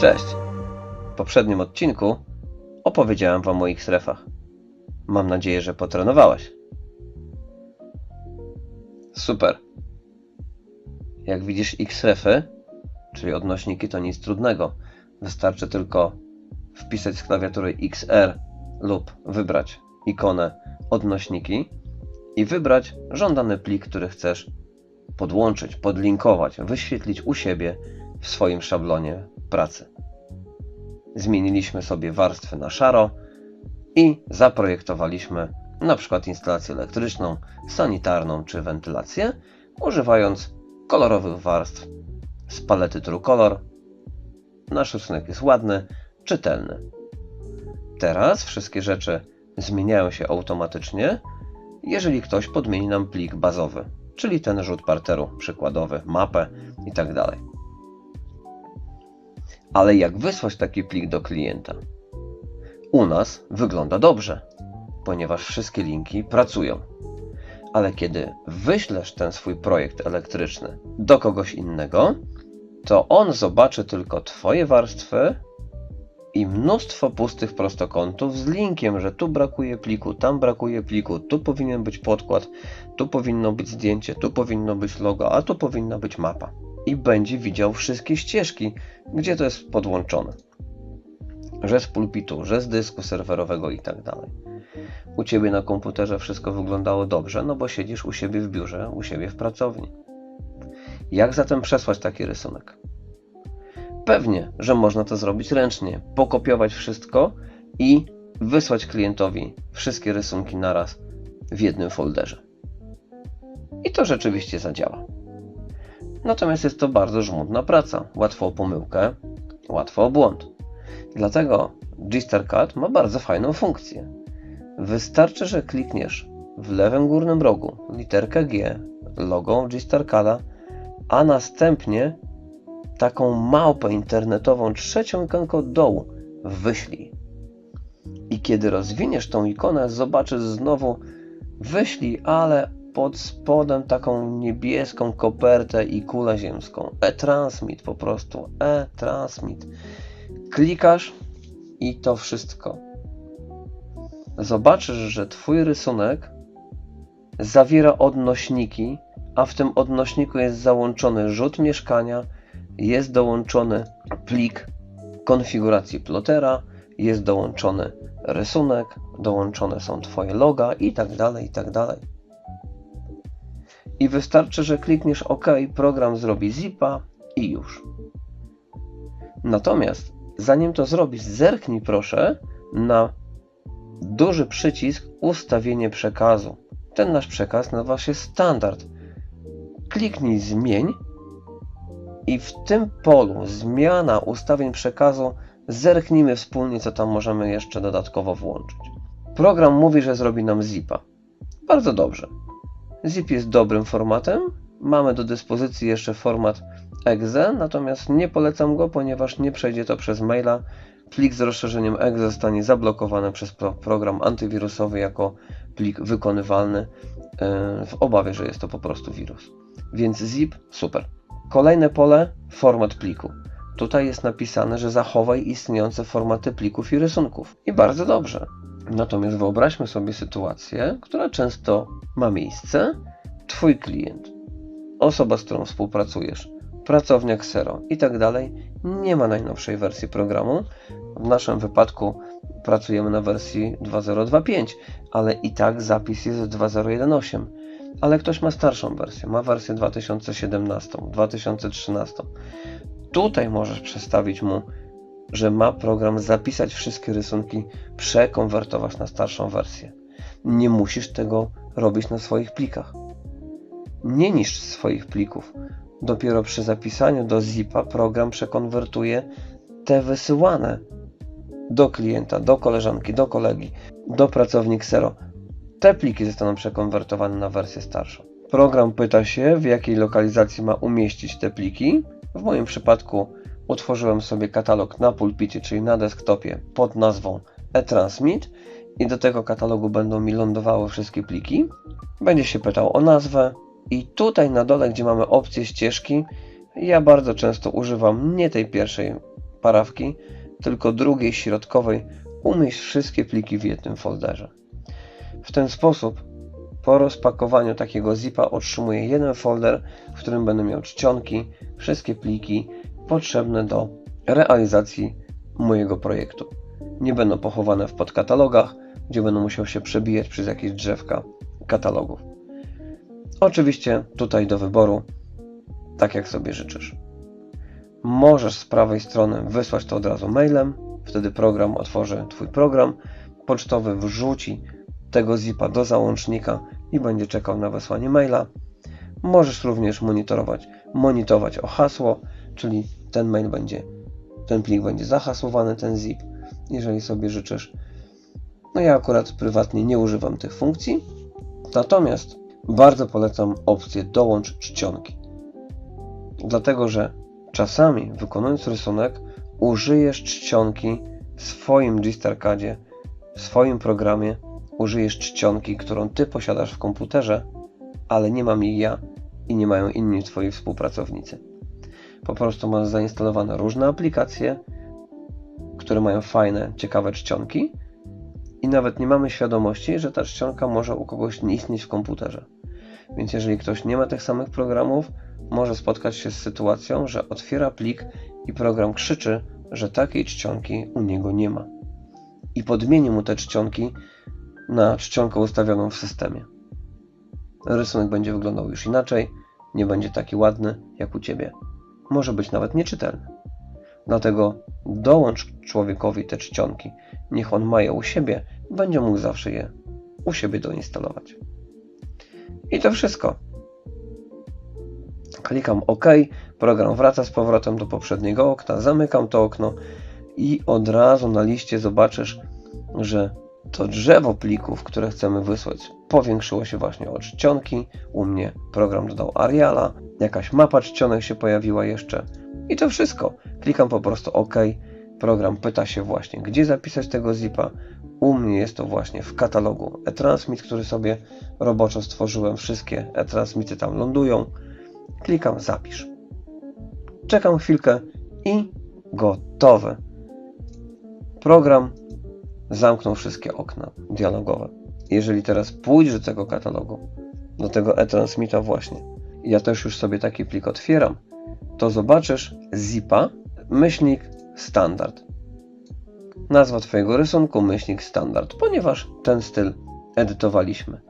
Cześć! W poprzednim odcinku opowiedziałem Wam o ich strefach. Mam nadzieję, że potrenowałeś. Super. Jak widzisz ich strefy, czyli odnośniki, to nic trudnego. Wystarczy tylko wpisać z klawiatury XR lub wybrać ikonę odnośniki i wybrać żądany plik, który chcesz podłączyć, podlinkować, wyświetlić u siebie w swoim szablonie pracy. Zmieniliśmy sobie warstwy na szaro i zaprojektowaliśmy na przykład instalację elektryczną, sanitarną czy wentylację, używając kolorowych warstw z palety Truecolor. Nasz rysunek jest ładny, czytelny. Teraz wszystkie rzeczy zmieniają się automatycznie, jeżeli ktoś podmieni nam plik bazowy, czyli ten rzut parteru przykładowy, mapę itd. Ale jak wysłać taki plik do klienta? U nas wygląda dobrze, ponieważ wszystkie linki pracują. Ale kiedy wyślesz ten swój projekt elektryczny do kogoś innego, to on zobaczy tylko Twoje warstwy i mnóstwo pustych prostokątów z linkiem, że tu brakuje pliku, tam brakuje pliku, tu powinien być podkład, tu powinno być zdjęcie, tu powinno być logo, a tu powinna być mapa. I będzie widział wszystkie ścieżki, gdzie to jest podłączone. Że z pulpitu, że z dysku serwerowego i tak dalej. U Ciebie na komputerze wszystko wyglądało dobrze, no bo siedzisz u siebie w biurze, u siebie w pracowni. Jak zatem przesłać taki rysunek? Pewnie, że można to zrobić ręcznie, pokopiować wszystko i wysłać klientowi wszystkie rysunki naraz w jednym folderze. I to rzeczywiście zadziała. Natomiast jest to bardzo żmudna praca, łatwo o pomyłkę, łatwo o błąd. Dlatego G-Star Cut ma bardzo fajną funkcję. Wystarczy, że klikniesz w lewym górnym rogu literkę G, logo G-Star Cuta, a następnie taką małpę internetową trzecią ikonkę od dołu wyślij. I kiedy rozwiniesz tą ikonę, zobaczysz znowu wyślij, ale pod spodem taką niebieską kopertę i kulę ziemską. E-transmit po prostu. E-transmit. Klikasz i to wszystko. Zobaczysz, że Twój rysunek zawiera odnośniki, a w tym odnośniku jest załączony rzut mieszkania, jest dołączony plik konfiguracji plotera, jest dołączony rysunek, dołączone są Twoje loga i tak dalej, i tak dalej. I wystarczy, że klikniesz OK, program zrobi zipa i już. Natomiast zanim to zrobisz, zerknij proszę na duży przycisk ustawienie przekazu. Ten nasz przekaz nazywa się standard. Kliknij zmień i w tym polu zmiana ustawień przekazu zerknijmy wspólnie, co tam możemy jeszcze dodatkowo włączyć. Program mówi, że zrobi nam zipa. Bardzo dobrze. Zip jest dobrym formatem. Mamy do dyspozycji jeszcze format exe, natomiast nie polecam go, ponieważ nie przejdzie to przez maila. Plik z rozszerzeniem exe zostanie zablokowany przez pro program antywirusowy jako plik wykonywalny yy, w obawie, że jest to po prostu wirus. Więc zip super. Kolejne pole format pliku. Tutaj jest napisane, że zachowaj istniejące formaty plików i rysunków. I bardzo dobrze. Natomiast wyobraźmy sobie sytuację, która często ma miejsce. Twój klient, osoba, z którą współpracujesz, pracowniak Xero i tak dalej, nie ma najnowszej wersji programu. W naszym wypadku pracujemy na wersji 2025, ale i tak zapis jest w 2018. Ale ktoś ma starszą wersję, ma wersję 2017, 2013. Tutaj możesz przestawić mu że ma program zapisać wszystkie rysunki, przekonwertować na starszą wersję. Nie musisz tego robić na swoich plikach. Nie niszcz swoich plików. Dopiero przy zapisaniu do zipa program przekonwertuje te wysyłane do klienta, do koleżanki, do kolegi, do pracownika Xero. Te pliki zostaną przekonwertowane na wersję starszą. Program pyta się, w jakiej lokalizacji ma umieścić te pliki. W moim przypadku utworzyłem sobie katalog na pulpicie, czyli na desktopie pod nazwą eTransmit i do tego katalogu będą mi lądowały wszystkie pliki. Będzie się pytał o nazwę i tutaj na dole, gdzie mamy opcję ścieżki, ja bardzo często używam nie tej pierwszej parawki, tylko drugiej środkowej umieść wszystkie pliki w jednym folderze. W ten sposób po rozpakowaniu takiego zipa otrzymuję jeden folder, w którym będę miał czcionki, wszystkie pliki potrzebne do realizacji mojego projektu. Nie będą pochowane w podkatalogach, gdzie będę musiał się przebijać przez jakieś drzewka katalogów. Oczywiście tutaj do wyboru, tak jak sobie życzysz. Możesz z prawej strony wysłać to od razu mailem, wtedy program otworzy Twój program pocztowy, wrzuci tego zipa do załącznika i będzie czekał na wysłanie maila. Możesz również monitorować, monitorować o hasło, czyli ten mail będzie, ten plik będzie zahasłowany, ten zip, jeżeli sobie życzysz. No ja akurat prywatnie nie używam tych funkcji, natomiast bardzo polecam opcję dołącz czcionki. Dlatego, że czasami wykonując rysunek użyjesz czcionki w swoim GStarCadzie, w swoim programie, użyjesz czcionki, którą ty posiadasz w komputerze, ale nie mam jej ja i nie mają inni twoi współpracownicy. Po prostu masz zainstalowane różne aplikacje, które mają fajne, ciekawe czcionki i nawet nie mamy świadomości, że ta czcionka może u kogoś nie istnieć w komputerze. Więc jeżeli ktoś nie ma tych samych programów, może spotkać się z sytuacją, że otwiera plik i program krzyczy, że takiej czcionki u niego nie ma. I podmieni mu te czcionki na czcionkę ustawioną w systemie. Rysunek będzie wyglądał już inaczej, nie będzie taki ładny jak u Ciebie. Może być nawet nieczytelny. Dlatego dołącz człowiekowi te czcionki. Niech on ma je u siebie, będzie mógł zawsze je u siebie doinstalować. I to wszystko. Klikam OK, program wraca z powrotem do poprzedniego okna, zamykam to okno i od razu na liście zobaczysz, że to drzewo plików, które chcemy wysłać, powiększyło się właśnie o czcionki. U mnie program dodał Ariala, jakaś mapa czcionek się pojawiła jeszcze i to wszystko. Klikam po prostu OK. Program pyta się właśnie, gdzie zapisać tego zipa. U mnie jest to właśnie w katalogu e-transmit, który sobie roboczo stworzyłem. Wszystkie e-transmity tam lądują. Klikam zapisz. Czekam chwilkę i gotowe. Program zamknął wszystkie okna dialogowe. Jeżeli teraz pójdziesz do tego katalogu, do tego e-transmita właśnie, ja też już sobie taki plik otwieram, to zobaczysz zipa, myślnik, standard. Nazwa Twojego rysunku, myślnik, standard, ponieważ ten styl edytowaliśmy.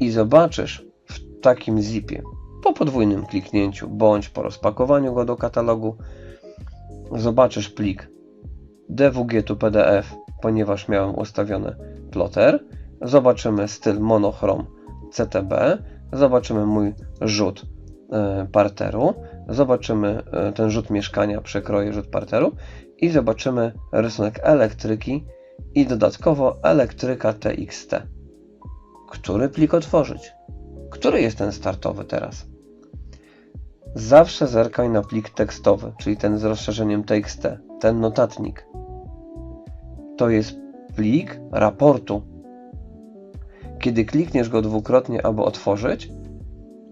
I zobaczysz w takim zipie, po podwójnym kliknięciu, bądź po rozpakowaniu go do katalogu, zobaczysz plik DWG to PDF, ponieważ miałem ustawiony plotter. Zobaczymy styl monochrom CTB, zobaczymy mój rzut e, parteru, zobaczymy e, ten rzut mieszkania, przekroję rzut parteru i zobaczymy rysunek elektryki i dodatkowo elektryka TXT. Który plik otworzyć? Który jest ten startowy teraz? Zawsze zerkaj na plik tekstowy, czyli ten z rozszerzeniem TXT, ten notatnik. To jest plik raportu. Kiedy klikniesz go dwukrotnie, aby otworzyć,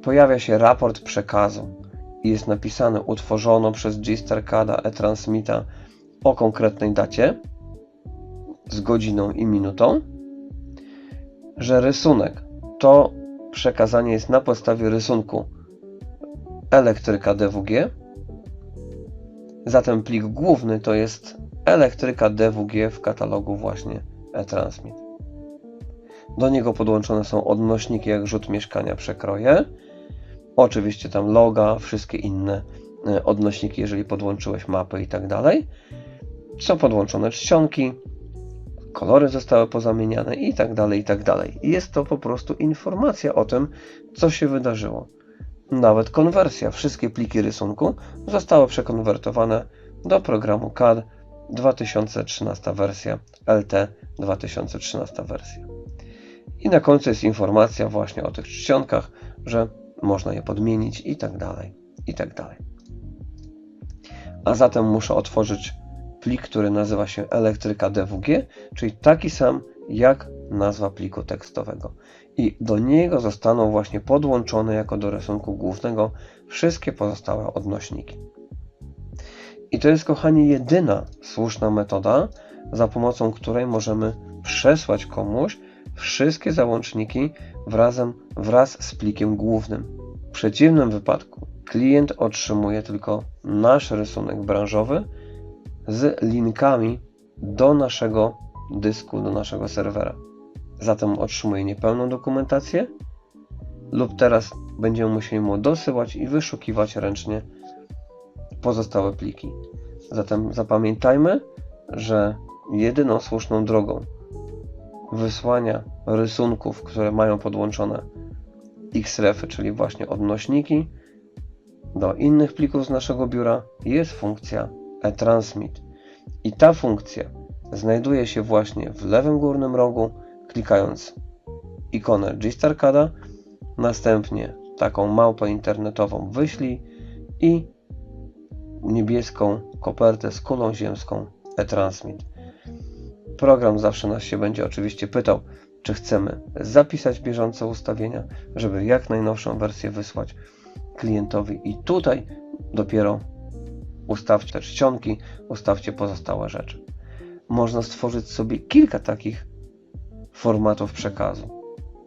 pojawia się raport przekazu i jest napisane utworzono przez Gstarcada e-transmita o konkretnej dacie z godziną i minutą, że rysunek to przekazanie jest na podstawie rysunku elektryka DWG. Zatem plik główny to jest elektryka DWG w katalogu właśnie e-transmit. Do niego podłączone są odnośniki jak rzut mieszkania przekroje. Oczywiście tam loga, wszystkie inne e, odnośniki, jeżeli podłączyłeś mapy i tak dalej. Są podłączone czcionki, kolory zostały pozamieniane i tak dalej, i tak dalej. Jest to po prostu informacja o tym, co się wydarzyło. Nawet konwersja. Wszystkie pliki rysunku zostały przekonwertowane do programu CAD 2013 wersja, LT 2013 wersja. I na końcu jest informacja właśnie o tych czcionkach, że można je podmienić i tak dalej, i tak dalej. A zatem muszę otworzyć plik, który nazywa się elektryka DWG, czyli taki sam jak nazwa pliku tekstowego. I do niego zostaną właśnie podłączone jako do rysunku głównego wszystkie pozostałe odnośniki. I to jest, kochani, jedyna słuszna metoda, za pomocą której możemy przesłać komuś wszystkie załączniki wrazem, wraz z plikiem głównym. W przeciwnym wypadku klient otrzymuje tylko nasz rysunek branżowy z linkami do naszego dysku, do naszego serwera. Zatem otrzymuje niepełną dokumentację lub teraz będziemy musieli mu dosyłać i wyszukiwać ręcznie pozostałe pliki. Zatem zapamiętajmy, że jedyną słuszną drogą wysłania rysunków, które mają podłączone Xrefy, czyli właśnie odnośniki, do innych plików z naszego biura jest funkcja eTransmit. I ta funkcja znajduje się właśnie w lewym górnym rogu, klikając ikonę G-Starcada, następnie taką małpę internetową wyślij i niebieską kopertę z kulą ziemską eTransmit. Program zawsze nas się będzie oczywiście pytał, czy chcemy zapisać bieżące ustawienia, żeby jak najnowszą wersję wysłać klientowi i tutaj dopiero ustawcie te czcionki, ustawcie pozostałe rzeczy. Można stworzyć sobie kilka takich formatów przekazu.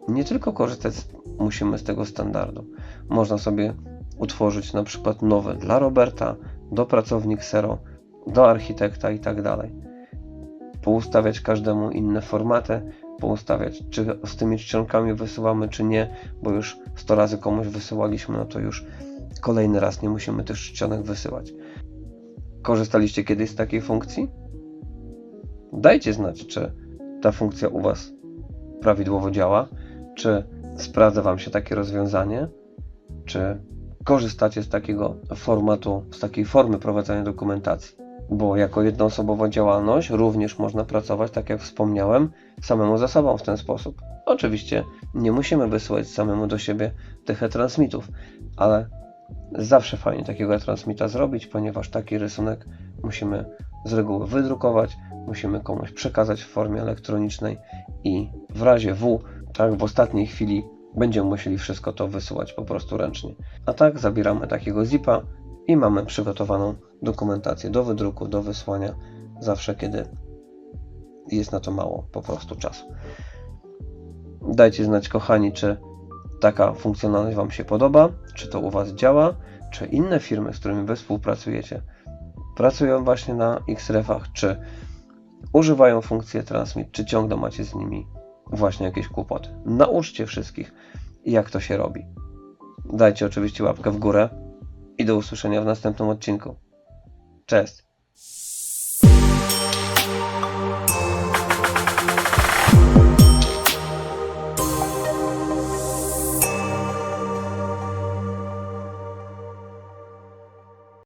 Nie tylko korzystać musimy z tego standardu. Można sobie utworzyć na przykład nowe dla Roberta, do pracownik Sero, do architekta i tak dalej. Poustawiać każdemu inne formaty, poustawiać, czy z tymi czcionkami wysyłamy, czy nie, bo już 100 razy komuś wysyłaliśmy, no to już kolejny raz nie musimy tych czcionek wysyłać. Korzystaliście kiedyś z takiej funkcji? Dajcie znać, czy ta funkcja u Was prawidłowo działa, czy sprawdza Wam się takie rozwiązanie, czy korzystacie z takiego formatu, z takiej formy prowadzenia dokumentacji. Bo jako jednoosobowa działalność również można pracować, tak jak wspomniałem, samemu ze sobą w ten sposób. Oczywiście nie musimy wysyłać samemu do siebie tych e-transmitów, ale zawsze fajnie takiego e-transmita zrobić, ponieważ taki rysunek musimy z reguły wydrukować, musimy komuś przekazać w formie elektronicznej i w razie W, tak w ostatniej chwili będziemy musieli wszystko to wysyłać po prostu ręcznie. A tak zabieramy takiego zipa i mamy przygotowaną dokumentację do wydruku, do wysłania zawsze, kiedy jest na to mało po prostu czasu. Dajcie znać, kochani, czy taka funkcjonalność Wam się podoba, czy to u Was działa, czy inne firmy, z którymi Wy współpracujecie, pracują właśnie na Xrefach, czy używają funkcji Transmit, czy ciągle macie z nimi właśnie jakieś kłopoty. Nauczcie wszystkich, jak to się robi. Dajcie oczywiście łapkę w górę i do usłyszenia w następnym odcinku. Cześć!